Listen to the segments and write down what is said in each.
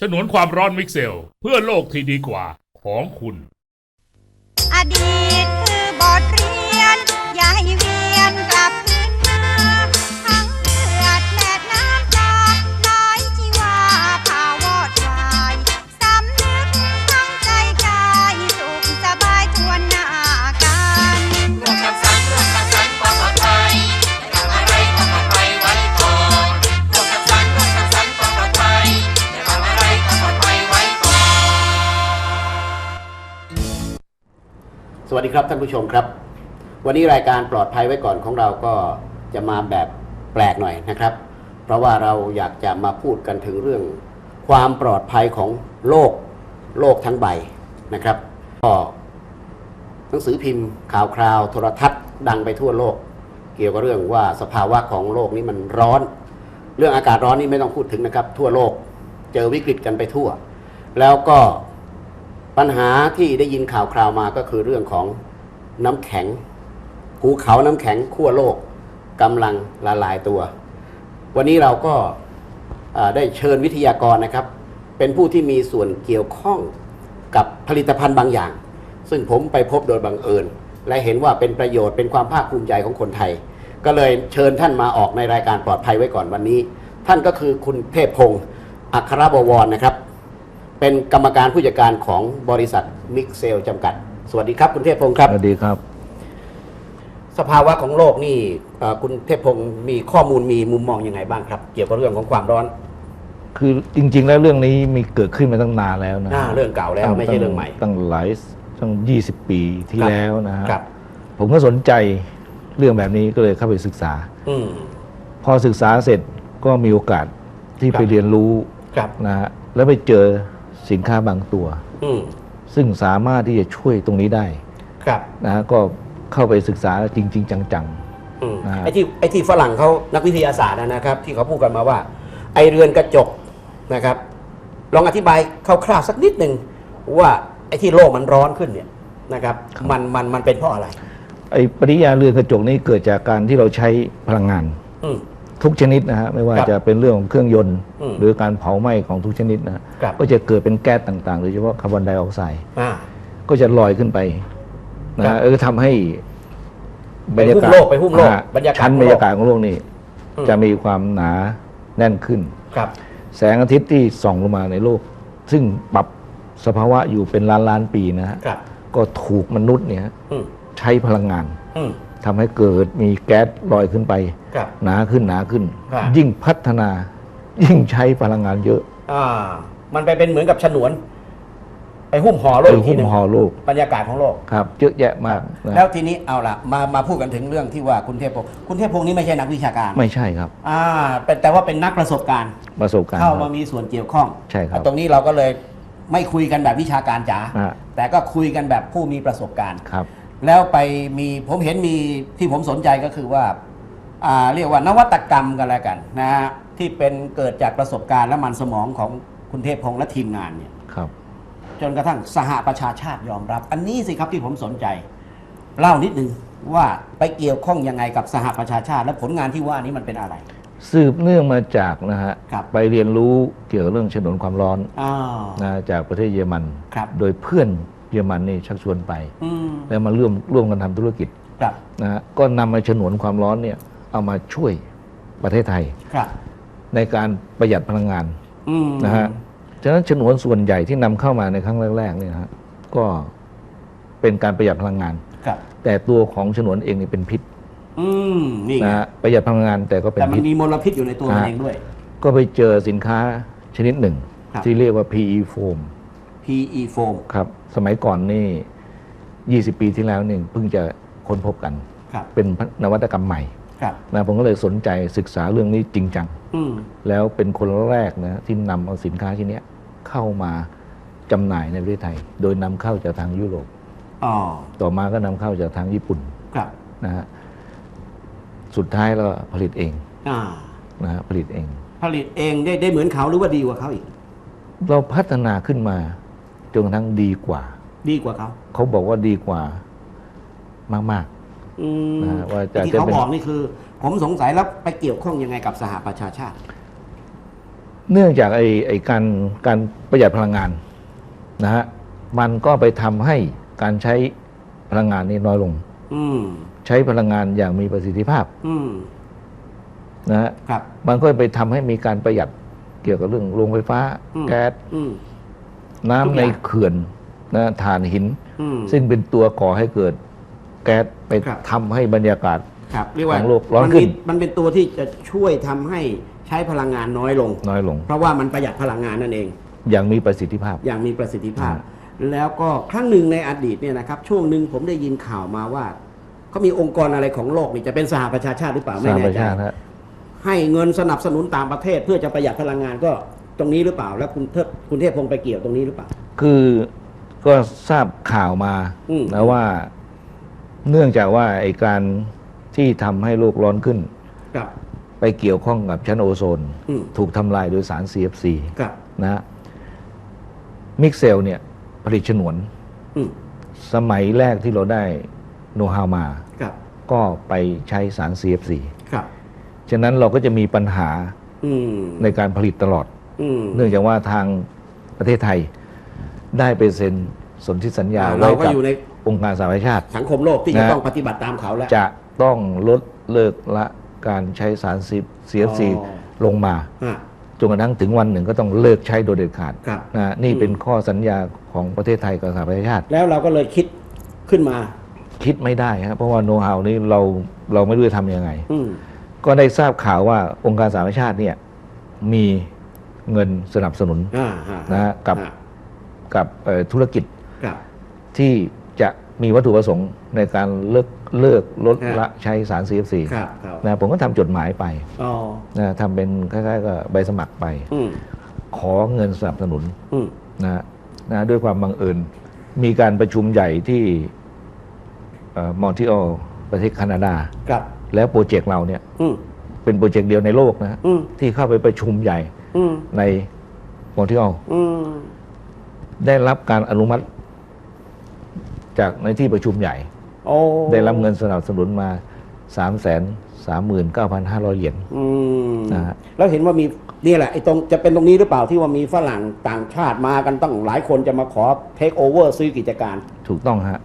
ฉนวนความร้อนมิกเซล เพื่อโลกที่ดีกว่าของคุณ อดีตคือบทเรียน สวัสดีครับท่านผู้ชมครับ วันนี้รายการปลอดภัยไว้ก่อนของเราก็จะมาแบบแปลกหน่อยนะครับ เพราะว่าเราอยากจะมาพูดกันถึงเรื่อง ความปลอดภัยของโลกโลกทั้งใบนะครับก็หนังสือพิมพ์ข่าวคราวโทรทัศน์ดังไปทั่วโลก เกี่ยวกับเรื่องว่าสภาวะของโลกนี้มันร้อน เรื่องอากาศร้อนนี่ไม่ต้องพูดถึงนะครับ ทั่วโลกเจอวิกฤตกันไปทั่ว แล้วก็ ปัญหาที่ได้ยินข่าวคราวมาก็คือเรื่องของน้ำแข็งภูเขาน้ำแข็งขั้วโลกกำลังละลายตัว วันนี้เราก็ได้เชิญวิทยากรนะครับ เป็นผู้ที่มีส่วนเกี่ยวข้องกับผลิตภัณฑ์บางอย่าง ซึ่งผมไปพบโดยบังเอิญ และเห็นว่าเป็นประโยชน์เป็นความภาคภูมิใจของคนไทย ก็เลยเชิญท่านมาออกในรายการปลอดภัยไว้ก่อนวันนี้ ท่านก็คือคุณเทพพงศ์อัครบวรนะครับ เป็นกรรมการผู้จัดการของบริษัทมิกเซลจำกัด สวัสดีครับ คุณเทพพงศ์ครับ สวัสดีครับ สภาวะของโลกนี่เอ่อคุณเทพพงศ์มีข้อมูลมีมุมมองยังไงบ้างครับ เกี่ยวกับเรื่องของความร้อนคือจริง ๆ แล้วเรื่องนี้มีเกิดขึ้นมาตั้งนานแล้วนะอ่าเรื่องเก่าแล้วตั้ไม่ใช่เรื่องใหม่ ตั้งหลายตั้งยี่สิบปีที่ครับ แล้วนะฮะครับ ผมก็สนใจเรื่องแบบนี้ก็เลยเข้าไปศึกษา อืม พอศึกษาเสร็จก็มีโอกาสที่ครับ ไปเรียนรู้ครับ นะฮะแล้วไปเจอ สินค้าบางตัวอืมซึ่งสามารถที่จะช่วยตรงนี้ได้ ครับนะฮะก็เข้าไปศึกษาจริงๆจัง อืมนะฮะ ไอ้ที่ไอ้ที่ฝรั่งเขานักวิทยาศาสตร์นะครับ ที่เขาพูดกันมาว่า ไอเรือนกระจกนะครับ ลองอธิบายคร่าวๆสักนิดหนึ่งว่าไอ้ที่โลกมันร้อนขึ้นเนี่ยนะครับ มันมันมันเป็นเพราะอะไร ๆไอ้ปริยาเรือนกระจกนี่เกิดจากการที่เราใช้พลังงาน อืม ทุกชนิดนะฮะไม่ว่าครับจะเป็นเรื่องของเครื่องยนต์ อืมหรือการเผาไหม้ของทุกชนิดนะฮะครับ ก็จะเกิดเป็นแก๊สต่างๆโดยเฉพาะคาร์บอนไดออกไซด์อ่า ก็จะลอยขึ้นไปนะครับฮะเออทำให้ไปหุ้มโลกไปหุ้มโลกอ่าบรรยากาศชั้นของโลกบรรยากาศของโลกนี่อืม จะมีความหนาแน่นขึ้น ครับ แสงอาทิตย์ที่ส่องลงมาในโลก ซึ่งปรับสภาวะอยู่เป็นล้านล้านๆปีนะฮะครับ ก็ถูกมนุษย์เนี่ยอืมใช้พลังงาน อืม ทำให้เกิดมีแก๊สลอยขึ้นไป ครับหนาขึ้นหนาขึ้น ครับ ยิ่งพัฒนา ยิ่งใช้พลังงานเยอะอ่า มันไปเป็นเหมือนกับฉนวน ไปหุ้มห่อโลกไปอีกทีหุ้หมนึ่งห่อโลกบรรยากาศของโลก ครับ เยอะแยะมากนะแล้วทีนี้เอาล่ะมามาพูดกันถึงเรื่องที่ว่าคุณเทพพงศ์คุณเทพพงศ์นี่ไม่ใช่นักวิชาการไม่ใช่ครับ อ่าเป็นแต่ว่าเป็นนักประสบการณ์ ประสบการณ์เข้าคมารับมีส่วนเกี่ยวข้องใช่ครับตรงนี้เราก็เลยไม่คุยกันแบบวิชาการจ๋าอ่า แต่ก็คุยกันแบบผู้มีประสบการณ์ ครับ แล้วไปมีผมเห็นมีที่ผมสนใจก็คือว่าอ่าเรียกว่านวัตกรรมกันแล้วกันนะฮะที่เป็นเกิดจากประสบการณ์และมันสมองของคุณเทพพงศ์และทีมงานเนี่ยครับจนกระทั่งสหประชาชาติยอมรับ อันนี้สิครับที่ผมสนใจ เล่านิดนึงว่าไปเกี่ยวข้องยังไงกับสหประชาชาติ และผลงานที่ว่านี้มันเป็นอะไร สืบเนื่องมาจากนะฮะครับไปเรียนรู้เกี่ยวกับเรื่องฉนวนความร้อนอ้าวนะจากประเทศเยอรมันครับโดยเพื่อนเยอรมันนี่ชักชวนไปอืมแล้วมาร่วมร่วมกันทำธุรกิจครับนะฮะก็นำมาฉนวนความร้อนเนี่ยเอามาช่วยประเทศไทยครับในการประหยัดพลังงานอืมนะฮะฉะนั้นฉนวนส่วนใหญ่ที่นำเข้ามาในครั้งแรกๆเนี่ยนะฮะก็เป็นการประหยัดพลังงานครับแต่ตัวของฉนวนเองนี่เป็นพิษอืมนี่ไงนะฮะประหยัดพลังงานแต่ก็เป็นแต่มันพิษมีมลพิษอยู่ในตัวมันอ่าเองด้วย ก็ไปเจอสินค้าชนิดหนึ่งครับที่เรียกว่า PE foam PE foam ครับ สมัยก่อนนี่ 20 ปีที่แล้วนี่เพิ่งจะค้นพบกัน ครับ เป็นนวัตกรรมใหม่ครับนะผมก็เลยสนใจศึกษาเรื่องนี้จริงจังอืมแล้วเป็นคนแรกนะที่นำเอาสินค้าชิ้นเนี้ยเข้ามาจำหน่ายในประเทศไทย โดยนำเข้าจากทางยุโรปอ๋อต่อมาก็นำเข้าจากทางญี่ปุ่นครับนะฮะสุดท้ายเราผลิตเองอ่านะฮะผลิตเอง ผลิตเองได้ได้เหมือนเขาหรือว่าดีกว่าเขาอีก เราพัฒนาขึ้นมา จนกระทั่งดีกว่า ดีกว่าเขาเขาบอกว่าดีกว่ามากอืมนะฮะว่าจะที่จะเขาเป็น บอกนี่คือ ผมสงสัยแล้วไปเกี่ยวข้องยังไงกับสหประชาชาติๆเนื่องจากไอ้ไอ้การการประหยัดพลังงานนะฮะมันก็ไปทำให้การใช้พลังงานนี่น้อยลง อืม ใช้พลังงานอย่างมีประสิทธิภาพอืม นะฮะครับ มันก็ไปทำให้มีการประหยัดเกี่ยวกับเรื่องโรงไฟฟ้า อืม แก๊สอืม น้ำทุกอในย่างเขื่อนนะถ่านหินอืมซึ่งเป็นตัวก่อให้เกิดแก๊สไปครับทำให้บรรยากาศครับเรียกว่าของโลกร้อนมัขึ้นมีมันเป็นตัวที่จะช่วยทำให้ใช้พลังงานน้อยลง น้อยลง เพราะว่ามันประหยัดพลังงานนั่นเอง อย่างมีประสิทธิภาพ อย่างมีประสิทธิภาพอืแล้วก็ครั้งหนึ่งในอดีตเนี่ยนะครับ ช่วงหนึ่งผมได้ยินข่าวมาว่าเขามีองค์กรอะไรของโลกนี่จะเป็นสหประชาชาติหรือเปล่าสไม่หแน่ประใจชาติฮะให้เงินสนับสนุนต่างประเทศเพื่อจะประหยัดพลังงานก็ ตรงนี้หรือเปล่า แล้วคุณเทพคุณเทพพงศ์ไปเกี่ยวตรงนี้หรือเปล่า คือก็ทราบข่าวมาอืม นะว่า เนื่องจากว่าไอ้การที่ทำให้โลกร้อนขึ้น ครับ ไปเกี่ยวข้องกับชั้นโอโซน อืมถูกทำลายโดยสาร CFC ครับ นะฮะมิกเซลเนี่ยผลิตฉนวน อืมสมัยแรกที่เราได้โน้ตฮาวมา ครับก็ไปใช้สาร CFC ครับ ฉะนั้นเราก็จะมีปัญหาอืมในการผลิตตลอดอืม เนื่องจากว่าทางประเทศไทยได้ไปเซ็นสนธิสัญญาอ่าไว้เราก็กับอยู่ในองค์การสหประชาชาติ สังคมโลกที่จะนะต้องปฏิบัติตามเขาแล้ว จะต้องลดเลิกละการใช้สาร CFC อ๋อลงมาอ่าจนกระทั่งถึงวันหนึ่งก็ต้องเลิกใช้โดยเด็ดขาดครับนะนี่อืมเป็นข้อสัญญาของประเทศไทยกับสหประชาชาติ แล้วเราก็เลยคิดขึ้นมา คิดไม่ได้ครับเพราะว่าโน้ตฮาวนี้เราเราไม่รู้จะทำยังไงอืมก็ได้ทราบข่าวว่าองค์การสหประชาชาติเนี่ยมี เงินสนับสนุนอ่าฮะนะฮะกับอ่ากับเอ่อธุรกิจครับที่จะมีวัตถุประสงค์ในการเลิกเลิกลดฮะละใช้สาร CFC ครับครับนะผมก็ทำจดหมายไปอ๋อนะทำเป็นคล้ายๆกับใบสมัครไปอืมขอเงินสนับสนุนอืมนะนะด้วยความบังเอิญมีการประชุมใหญ่ที่มอนทรีออลประเทศแคนาดาครับแล้วโปรเจกต์เราเนี่ยอืมเป็นโปรเจกต์เดียวในโลกนะฮะอืมที่เข้าไปประชุมใหญ่อืม ในมอนทรีออลอืมได้รับการอนุมัติ จากในที่ประชุมใหญ่โอ้ได้รับเงินสนับสนุนมา3 3 9 5 0 0เหรียญอืมนะฮะแล้วเห็นว่ามีนี่แหละไอ้ตรงจะเป็นตรงนี้หรือเปล่าที่ว่ามีฝรั่งต่างชาติมากันตั้งหลายคนจะมาขอเทคโอเวอร์ซื้อกิจการ ถูกต้องฮะ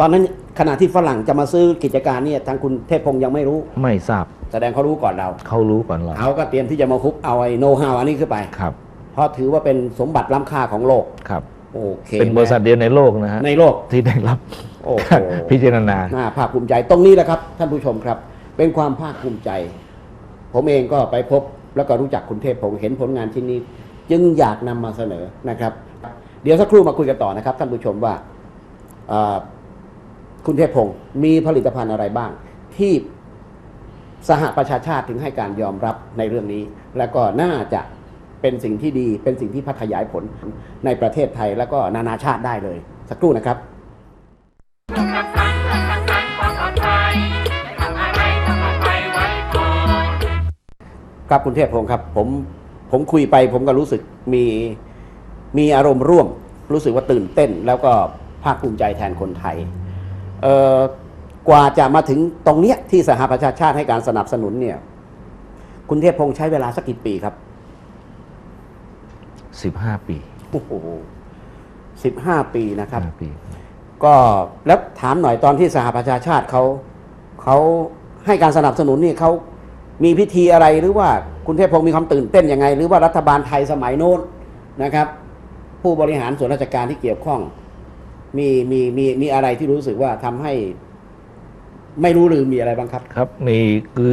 ตอนนั้นขณะที่ฝรั่งจะมาซื้อกิจการเนี่ยทางคุณเทพพงศ์ยังไม่รู้ ไม่ทราบ แสดงเขารู้ก่อนเรา เขารู้ก่อนเราเขาก็เตรียมที่จะมาคุกเอาไอ้โน้ตฮาวอันนี้ขึ้นไปครับ เพราะถือว่าเป็นสมบัติล้ำค่าของโลกครับโอเคเป็นบริษัทเดียวในโลกนะฮะในโลกที่ได้รับโอ้โหการพิจารณาน่าภาคภูมิใจตรงนี้แหละครับ ท่านผู้ชมครับ เป็นความภาคภูมิใจ ผมเองก็ไปพบแล้วก็รู้จักคุณเทพพงศ์เห็นผลงานชิ้นนี้ จึงอยากนำมาเสนอนะครับ เดี๋ยวสักครู่มาคุยกันต่อนะครับ ท่านผู้ชมว่าเอ่อคุณเทพพงศ์มีผลิตภัณฑ์อะไรบ้าง ที่ สหประชาชาติถึงให้การยอมรับในเรื่องนี้ และก็น่าจะเป็นสิ่งที่ดีเป็นสิ่งที่พัฒยายผลในประเทศไทยและก็นานาชาติได้เลย สักครู่นะครับครับคุณเทพพงศ์ครับผมผมคุยไป ผมก็รู้สึกมีมีอารมณ์ร่วม รู้สึกว่าตื่นเต้น แล้วก็ภาคภูมิใจแทนคนไทยเอ่อ กว่าจะมาถึงตรงเนี้ยที่สหประชาชาติให้การสนับสนุนเนี่ย คุณเทพพงศ์ใช้เวลาสักกี่ปีครับ15ปีโอ้โหสิบห้าปีนะครับ5ปี ก็แล้วถามหน่อยตอนที่สหประชาชาติเขาเขาให้การสนับสนุนนี่เขามีพิธีอะไรหรือว่าคุณเทพพงศ์มีความตื่นเต้นยังไง หรือว่ารัฐบาลไทยสมัยโน้นนะครับ ผู้บริหารส่วนราชการที่เกี่ยวข้อง มีมีมีมีอะไรที่รู้สึกว่าทำให้ ไม่รู้ลืมมีอะไรบ้างครับ ครับ มีคือ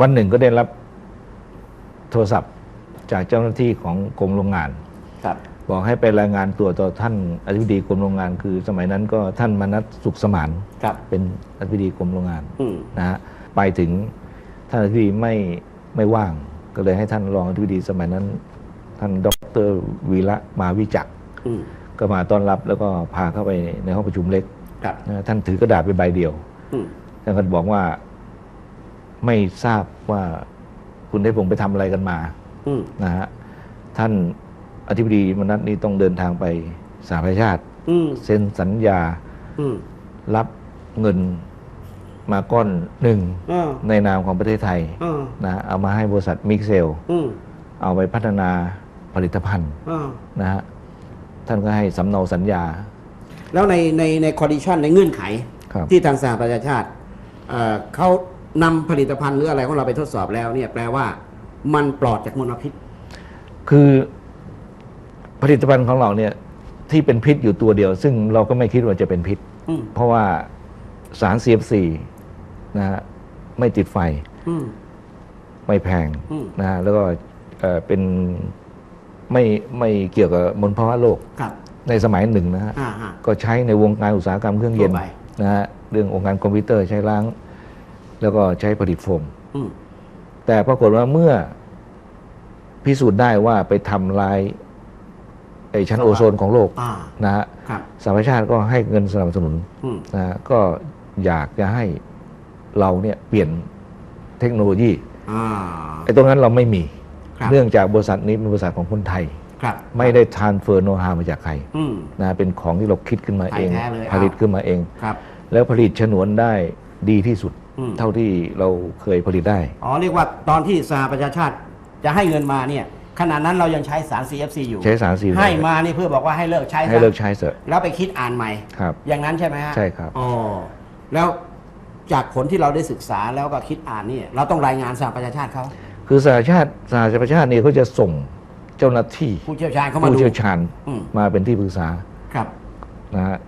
วันหนึ่งก็ได้รับโทรศัพท์จากเจ้าหน้าที่ของกรมโรงงาน ครับ บอกให้ไปรายงานตัวต่อท่านอธิบดีกรมโรงงาน คือสมัยนั้นก็ท่านมนัสสุขสมานครับ เป็นอธิบดีกรมโรงงานอืมนะฮะไปถึงท่านอธิบดีไม่ไม่ว่าง ก็เลยให้ท่านรองอธิบดีสมัยนั้น ท่านดรวีระมาวิจักร อืมก็มาต้อนรับแล้วก็พาเข้าไปในห้องประชุมเล็กครับนะท่านถือกระดาษไปใบเดียวอืม ท่านก็บอกว่า ไม่ทราบว่าคุณได้พงศ์ไปทำอะไรกันมาอืมนะฮะท่านอธิบดีมนัสนี้ต้องเดินทางไปสหประชาชาติอืมเซ็นสัญญาอืมรับเงินมาก้อนหนึ่งอ่าในนามของประเทศไทยอ่านะเอามาให้บริษัทมิกเซลอืมเอาไปพัฒนาผลิตภัณฑ์อ่านะฮะท่านก็ให้สำเนาสัญญา แล้วในในในคอดิชันในเงื่อนไข ครับ ที่ทางสหประชาชาติเอ่อเขานำผลิตภัณฑ์หรืออะไรของเราไปทดสอบแล้วเนี่ยแปลว่ามันปลอดจากมลพิษ คือผลิตภัณฑ์ของเราเนี่ยที่เป็นพิษอยู่ตัวเดียว ซึ่งเราก็ไม่คิดว่าจะเป็นพิษ อืม เพราะว่าสาร CFC นะฮะไม่ติดไฟอืม ไม่แพงอืม นะฮะแล้วก็เอ่อเป็นไม่ไม่เกี่ยวกับมลภาวะโลกครับในสมัยหนึ่งนะฮะอ่าฮะก็ใช้ในวงการอุตสาหกรรมเครื่องเย็น ทั่วไป นะฮะเรื่ององค์การคอมพิวเตอร์ใช้ล้าง แล้วก็ใช้ผลิตโฟมอืมแต่ปรากฏว่าเมื่อพิสูจน์ได้ว่าไปทำลายไอชั้นโอโซนของโลกอ่านะฮะครับสหประชาชาติก็ให้เงินสนับสนุนอืมนะฮะก็อยากจะให้เราเนี่ยเปลี่ยนเทคโนโลยีอ่าไอ้ตรงนั้นเราไม่มีครับเนื่องจากบริษัทนี้เป็นบริษัทของคนไทยครับ ไม่ได้ทานเฟอร์โนฮามาจากใครอืมนะเป็นของที่เราคิดขึ้นมาเองไทยแท้เลยผลิตขึ้นมาเองครับ แล้วผลิตฉนวนได้ดีที่สุดอืมเท่าที่เราเคยผลิตได้ อ๋อเรียกว่าตอนที่สหประชาชาติจะให้เงินมาเนี่ยขณะนั้นเรายังใช้สาร CFC อยู่ใช้สารสีให้มานี่เพื่อบอกว่าให้เลิกใช้ซะให้เลิกใช้เถอะแล้วไปคิดอ่านใหม่ครับ อย่างนั้นใช่ไหมฮะใช่ครับอ๋อแล้วจากผลที่เราได้ศึกษาแล้วก็คิดอ่านนี่เราต้องรายงานสหประชาชาติเขาคือสหชาติสหประชาชาติเนี่ยเขาจะส่ง เจ้าหน้าที่ผู้เชี่ยวชาญเขามาผู้ดูเชี่ยวชาญอืมมาเป็นที่ปรึกษาครับ นะฮะ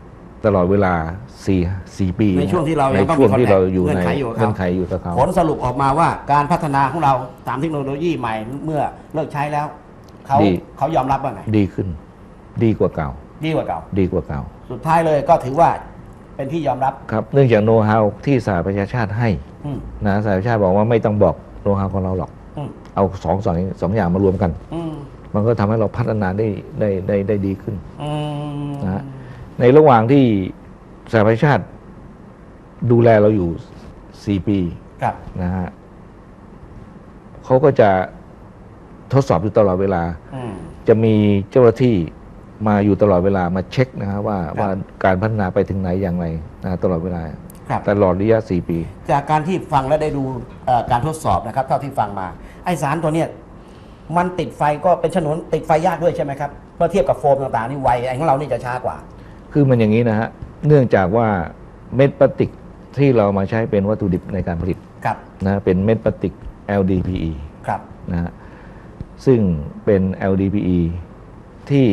ตลอดเวลา4 4ปีในช่วงที่เราในยังต้องช่วงมีที่เราอยู่เงื่ในอนไขอยู่กับเขา เงื่อนไขอยู่กับเขา ผลสรุปออกมาว่าการพัฒนาของเราตามเทคโนโลยีใหม่เมื่อเลิกใช้แล้วเขาเขายอมรับว่าไงดีขึ้น ดีกว่าเก่า ดีกว่าเก่า ดีกว่าเก่า สุดท้ายเลยก็ถือว่าเป็นที่ยอมรับครับ เนื่องจากโน้ตฮาวที่สหประชาชาติให้อืมนะสหประชาชาติบอกว่าไม่ต้องบอกโน้ตฮาวของเราหรอก อืมเอาสองสองสองอย่างมารวมกัน อืม มันก็ทำให้เราพัฒนาได้ได้ได้ได้ดีขึ้นอืมนะฮะในระหว่างที่สหประชาชาติดูแลเราอยู่4ปีครับนะฮะเขาก็จะทดสอบอยู่ตลอดเวลาอืมจะมีเจ้าหน้าที่มาอยู่ตลอดเวลามาเช็คนะฮะว่าครับว่าการพัฒนาไปถึงไหนอย่างไรนะตลอดเวลาครับตลอดระยะ 4 ปี จากการที่ฟังและได้ดูเอ่อการทดสอบนะครับ เท่าที่ฟังมา ไอสารตัวเนี้ย มันติดไฟก็เป็นฉนวนติดไฟยากด้วยใช่ไหมครับเมื่อเทียบกับโฟมต่างๆนี่ไวไอของเรานี่จะช้ากว่า คือมันอย่างนี้นะฮะ เนื่องจากว่าเม็ดพลาสติกที่เรามาใช้เป็นวัตถุดิบในการผลิตครับนะเป็นเม็ดพลาสติก LDPE ครับนะฮะซึ่งเป็น LDPE ที่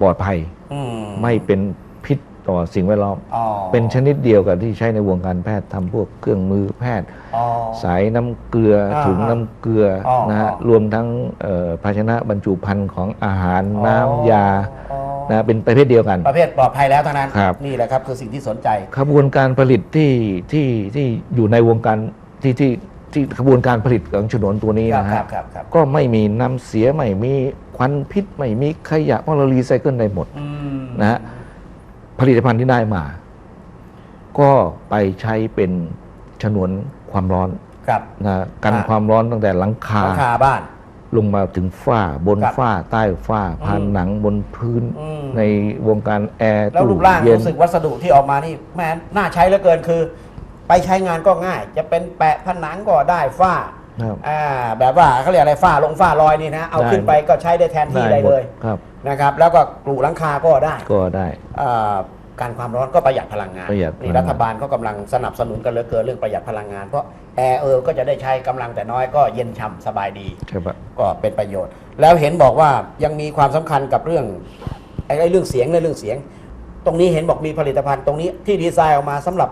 ปลอดภัย อืมไม่เป็นพิษ ต่อสิ่งแวดล้อม อ๋อ เป็นชนิดเดียวกับที่ใช้ในวงการแพทย์ทำพวกเครื่องมือแพทย์ อ๋อ สายน้ำเกลืออ่าถุงน้ำเกลือออนะฮะอ๋อรวมทั้งเอ่อภาชนะบรรจุภัณฑ์ของอาหารน้ำยาอ๋อ นะเป็นประเภทเดียวกัน ประเภทปลอดภัยแล้วทั้งนั้น ครับ นี่แหละครับคือสิ่งที่สนใจ ขบวนการผลิตที่ที่ที่อยู่ในวงการที่ที่ที่ขบวนการผลิตของฉนวนตัวนี้ครับนะครัฮะบครับครับ ก็ไม่มีน้ำเสียไม่มีควันพิษไม่มีขยะเพราะเรารีไซเคิลได้หมดอืม นะฮะ ผลิตภัณฑ์ที่ได้มา ก็ไปใช้เป็นฉนวนความร้อนครับ นะกันอ่า ความร้อนตั้งแต่หลังคาหลังคาบ้าน ลงมาถึงฝ้าบนครับฝ้าใต้ฝ้าผานหนังบนพื้น อืม ในวงการแอร์แล้วรูตู้ปร่างเย็น รู้สึกวัสดุที่ออกมานี่แม่น่าใช้เหลือเกินคือ ไปใช้งานก็ง่าย จะเป็นแปะผนังก็ได้ฝ้า ครับ อ่าแบบว่าเขาเรียกอะไรฝ้าลงฝ้าลอยนี่นะเอาได้ขึ้นไปก็ใช้ได้แทนที่ได้หมเลดยครับนะครับ แล้วก็กลูหลังคาก็ได้ก็ได้ อ่าการความร้อนก็ประหยัดพลังงานประหยัดนี่พลังงานรัฐบาลก็กำลังสนับสนุนกันเหลือเกินเรื่องประหยัดพลังงานเพราะแอร์เออก็จะได้ใช้กำลังแต่น้อยก็เย็นฉ่ำสบายดีใช่ปะก็เป็นประโยชน์ แล้วเห็นบอกว่ายังมีความสำคัญกับเรื่องไอ้ไอ้เรื่องเสียงในเรื่องเสียง ตรงนี้เห็นบอกมีผลิตภัณฑ์ตรงนี้ที่ดีไซน์ออกมาสำหรับ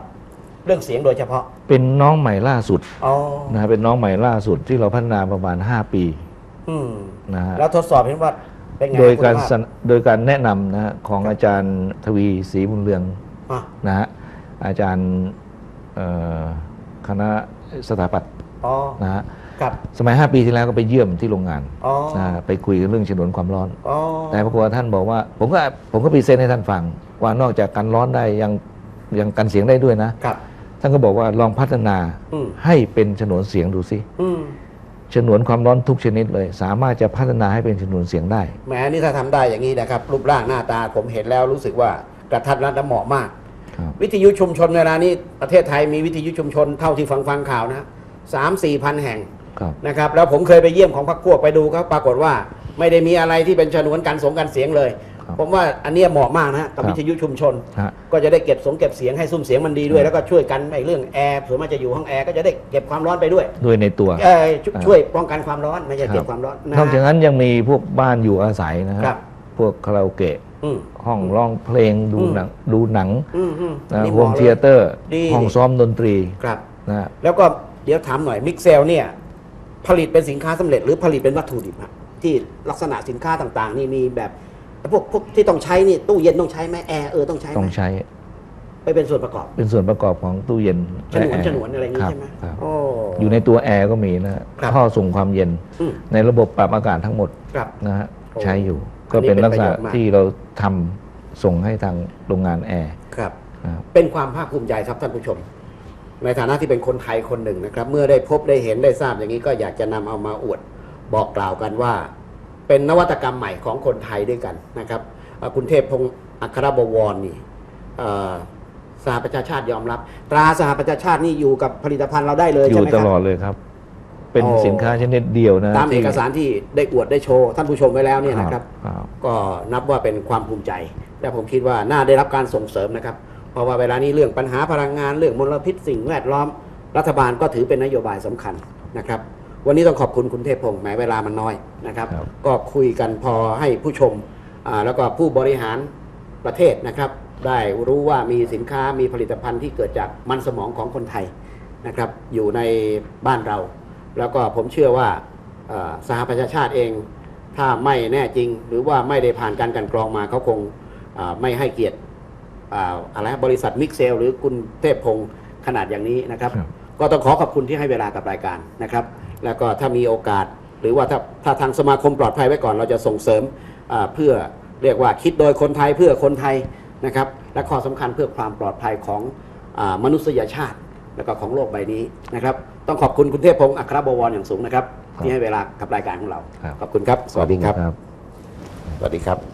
เรื่องเสียงโดยเฉพาะ เป็นน้องใหม่ล่าสุดอ๋อ นะฮะเป็นน้องใหม่ล่าสุดที่เราพัฒนาประมาณ 5 ปีอืม นะฮะแล้วทดสอบเห็นว่าเป็นไงโดยการคุณภาพสนโดยการแนะนำนะฮะของอาจารย์ทวีศรีบุญเรือง อะนะฮะอาจารย์เอ่อคณะสถาปัตย์อ๋อนะฮะครับสมัย 5 ปีที่แล้วก็ไปเยี่ยมที่โรงงานอ๋อนะฮะไปคุยกันเรื่องฉนวนความร้อน อ๋อแต่ปรากฏว่าท่านบอกว่า ผมก็ผมก็พรีเซนต์ให้ท่านฟัง ว่านอกจากกันร้อนได้ยังยังกันเสียงได้ด้วยนะครับ ท่านก็บอกว่าลองพัฒนาอืมให้เป็นฉนวนเสียงดูสิอืมฉนวนความร้อนทุกชนิดเลย สามารถจะพัฒนาให้เป็นฉนวนเสียงได้แหมนี่ถ้าทำได้อย่างนี้นะครับ รูปร่างหน้าตาผมเห็นแล้วรู้สึกว่ากระทัดรัดและเหมาะมากครับวิทยุชุมชนเวลานี้ประเทศไทยมีวิทยุชุมชนเท่าที่ฟังฟังข่าวนะสามสี่พันแห่งครับนะครับแล้วผมเคยไปเยี่ยมของพรรคพวกไปดูครับปรากฏว่า ไม่ได้มีอะไรที่เป็นฉนวนกันสงกันเสียงเลยครับ ผมว่าอันเนี้ยเหมาะมากนะฮะกับครับวิทยุชุมชน ฮะ ก็จะได้เก็บสงเก็บเสียงให้ซุ้มเสียงมันดีด้วย แล้วก็ช่วยกันในเรื่องแอร์ส่วนมากจะอยู่ห้องแอร์ก็จะได้เก็บความร้อนไปด้วยด้วยในตัว เอ่อช่วยครับ ช่วยป้องกันความร้อนไม่ใช่ครับเก็บความร้อนนะ นอกจากนั้นยังมีพวกบ้านอยู่อาศัยนะฮะครับพวกคาราโอเกะ อืม ห้องร้องเพลงดูอืมหนังดูหนังอืมอืมนะนี่วงหมาะลเทยเตอร์ ดี ห้องซ้อมดนตรีครับ นะฮะแล้วก็เดี๋ยวถามหน่อยมิกเซลเนี่ย ผลิตเป็นสินค้าสำเร็จหรือผลิตเป็นวัตถุดิบฮะที่ลักษณะสินค้าต่างๆ นี่มีแบบ พวกพวกที่ต้องใช้นี่ตู้เย็นต้องใช้ไหมแอร์เออต้องใช้ไหมต้องใช้ ไปเป็นส่วนประกอบ เป็นส่วนประกอบของตู้เย็นฉนวนและแร์ฉนวนอะไรอย่างงี้คบใช่ไหมครับโอ้อยู่ในตัวแอร์ก็มีนะฮะครับท่อส่งความเย็นอืมในระบบปรับอากาศทั้งหมดครับนะฮะโอ้ใช้อยู่อัก็นนี้เป็นลักษณะเป็นประโยชน์มากที่เราทำส่งให้ทางโรงงานแอร์ครับนะครับ เป็นความภาคภูมิใจครับท่านผู้ชม ในฐานะที่เป็นคนไทยคนหนึ่งนะครับ เมื่อได้พบได้เห็นได้ทราบอย่างนี้ก็อยากจะนำเอามาอวดบอกกล่าวกันว่า เป็นนวัตกรรมใหม่ของคนไทยด้วยกันนะครับเอ่อคุณเทพพงศ์อัครบวรนี่เอ่อสหประชาชาติยอมรับ ตราสหประชาชาตินี่อยู่กับผลิตภัณฑ์เราได้เลยอใช่ยู่ไหมคตรับลอดเลยครับ เป็นโอ้สินค้าชนิดเดียวนะ ตามที่เอกสารที่ได้อวดได้โชว์ท่านผู้ชมไว้แล้วเนี่ยนะครับครับ ก็นับว่าเป็นความภูมิใจ และผมคิดว่าน่าได้รับการส่งเสริมนะครับ เพราะว่าเวลานี้เรื่องปัญหาพลังงานเรื่องมลพิษสิ่งแวดล้อม รัฐบาลก็ถือเป็นนโยบายสำคัญนะครับ วันนี้ต้องขอบคุณคุณเทพพงศ์แม้เวลามันน้อยนะครับ ครับ ก็คุยกันพอให้ผู้ชมอ่าแล้วก็ผู้บริหารประเทศนะครับ ได้รู้ว่ามีสินค้ามีผลิตภัณฑ์ที่เกิดจากมันสมองของคนไทยนะครับ อยู่ในบ้านเรา แล้วก็ผมเชื่อว่าเอ่อสหประชาชาติเอง ถ้าไม่แน่จริง หรือว่าไม่ได้ผ่านการกลันกรองมาเขาคงอ่าไม่ให้เกียรติอ่าอะไรบริษัทมิกเซลหรือคุณเทพพงศ์ขนาดอย่างนี้นะครับ ครับ ก็ต้องขอขอบคุณที่ให้เวลากับรายการนะครับ แล้วก็ถ้ามีโอกาส หรือว่าถ้าถ้าทางสมาคมปลอดภัยไว้ก่อนเราจะส่งเสริมอ่าเพื่อเรียกว่าคิดโดยคนไทยเพื่อคนไทยนะครับ และข้อสำคัญเพื่อความปลอดภัยของอามนุษยชาติแล้วก็ของโลกใบนี้นะครับ ต้องขอบคุณคุณเทพพงศ์อัครบวรอย่างสูงนะครับ ที่ให้เวลากับรายการของเราครับขอบคุณครับ สวัสดีครับครับสวัสดีครับ